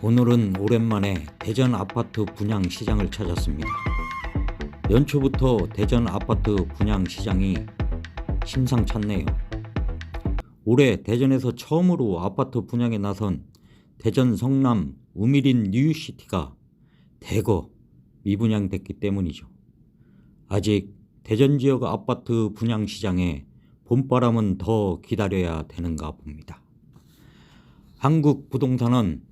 오늘은 오랜만에 대전 아파트 분양 시장을 찾았습니다. 연초부터 대전 아파트 분양 시장이 심상찮네요. 올해 대전에서 처음으로 아파트 분양에 나선 대전 성남 우미린 뉴시티가 대거 미분양됐기 때문이죠. 아직 대전 지역 아파트 분양 시장에 봄바람은 더 기다려야 되는가 봅니다. 한국 부동산은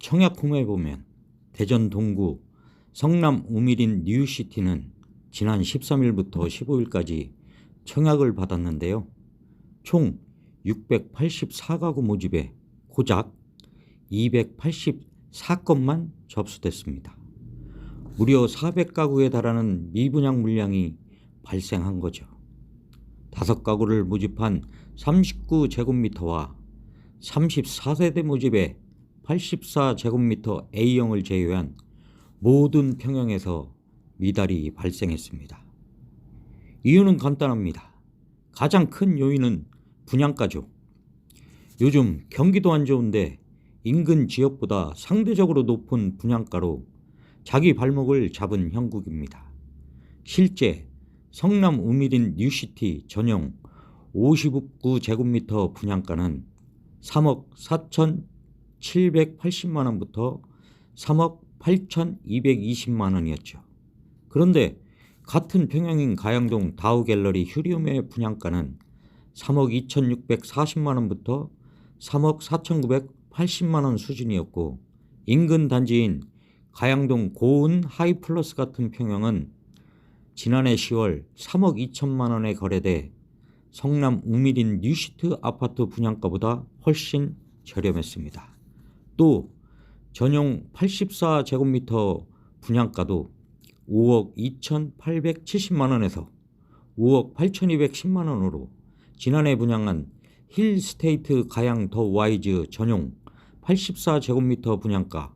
청약홈에 보면 대전 동구 성남 우미린 뉴시티는 지난 13일부터 15일까지 청약을 받았는데요. 총 684가구 모집에 고작 284건만 접수됐습니다. 무려 400가구에 달하는 미분양 물량이 발생한 거죠. 다섯 가구를 모집한 39제곱미터와 34세대 모집의 84제곱미터 A형을 제외한 모든 평형에서 미달이 발생했습니다. 이유는 간단합니다. 가장 큰 요인은 분양가죠. 요즘 경기도 안 좋은데 인근 지역보다 상대적으로 높은 분양가로 자기 발목을 잡은 형국입니다. 실제 성남 우미린 뉴시티 전용 59제곱미터 분양가는 3억 4,780만 원부터 3억 8,220만 원이었죠. 그런데 같은 평형인 가양동 다우 갤러리 휴리움의 분양가는 3억 2,640만 원부터 3억 4,980만 원 수준이었고 인근 단지인 가양동 고운 하이플러스 같은 평형은 지난해 10월 3억 2천만 원에 거래돼 성남 우미린 뉴시트 아파트 분양가보다 훨씬 저렴했습니다. 또 전용 84제곱미터 분양가도 5억 2,870만 원에서 5억 8,210만 원으로 지난해 분양한 힐스테이트 가양 더 와이즈 전용 84제곱미터 분양가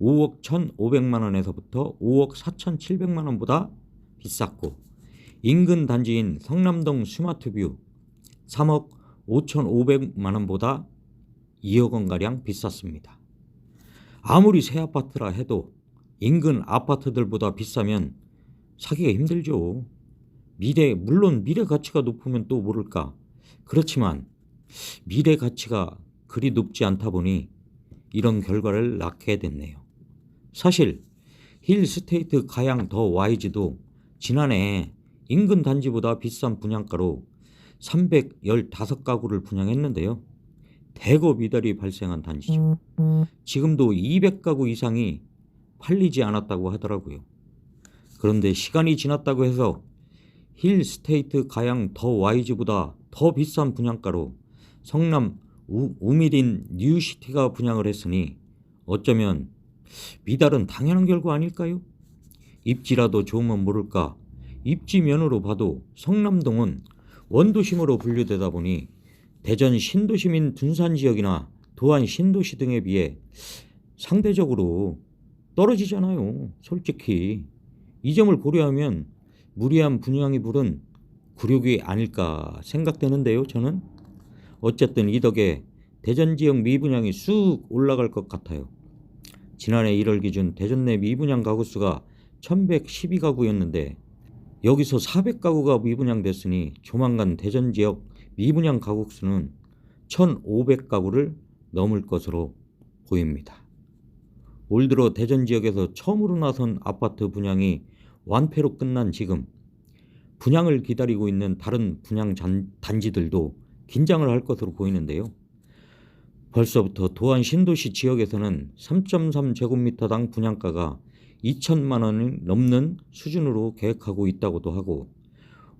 5억 1,500만 원에서부터 5억 4,700만 원보다 비쌌고 인근 단지인 성남동 스마트뷰 3억 5,500만 원보다 2억 원가량 비쌌습니다. 아무리 새 아파트라 해도 인근 아파트들보다 비싸면 사기가 힘들죠. 미래 물론 미래 가치가 높으면 또 모를까. 그렇지만 미래 가치가 그리 높지 않다 보니 이런 결과를 낳게 됐네요. 사실 힐스테이트 가양 더 와이즈도 지난해 인근 단지보다 비싼 분양가로 315가구를 분양했는데요. 대거 미달이 발생한 단지죠. 지금도 200가구 이상이 팔리지 않았다고 하더라고요. 그런데 시간이 지났다고 해서 힐스테이트 가양 더 와이즈보다 더 비싼 분양가로 성남 우, 우미린 뉴시티가 분양을 했으니 어쩌면 미달은 당연한 결과 아닐까요? 입지라도 좋으면 모를까 입지면으로 봐도 성남동은 원도심으로 분류되다 보니 대전 신도시민 둔산 지역이나 도안 신도시 등에 비해 상대적으로 떨어지잖아요. 솔직히 이 점을 고려하면 무리한 분양이 부른 굴욕이 아닐까 생각되는데요. 저는 어쨌든 이 덕에 대전 지역 미분양이 쑥 올라갈 것 같아요. 지난해 1월 기준 대전 내 미분양 가구 수가 1112가구였는데 여기서 400가구가 미분양됐으니 조만간 대전 지역 미분양 가구 수는 1,500가구를 넘을 것으로 보입니다. 올 들어 대전 지역에서 처음으로 나선 아파트 분양이 완패로 끝난 지금 분양을 기다리고 있는 다른 분양 잔- 단지들도 긴장을 할 것으로 보이는데요. 벌써부터 도안 신도시 지역에서는 3.3제곱미터당 분양가가 2천만 원이 넘는 수준으로 계획하고 있다고도 하고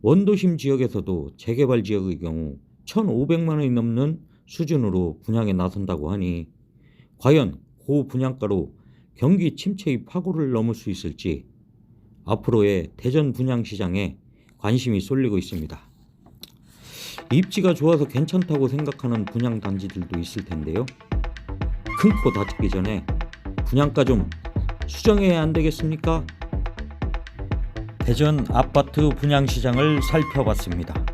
원도심 지역에서도 재개발 지역의 경우 1,500만 원이 넘는 수준으로 분양에 나선다고 하니 과연 고 분양가로 경기 침체의 파고를 넘을 수 있을지 앞으로의 대전 분양 시장에 관심이 쏠리고 있습니다. 입지가 좋아서 괜찮다고 생각하는 분양 단지들도 있을 텐데요. 큰 코 다치기 전에 분양가 좀 수정해야 안 되겠습니까? 대전 아파트 분양 시장을 살펴봤습니다.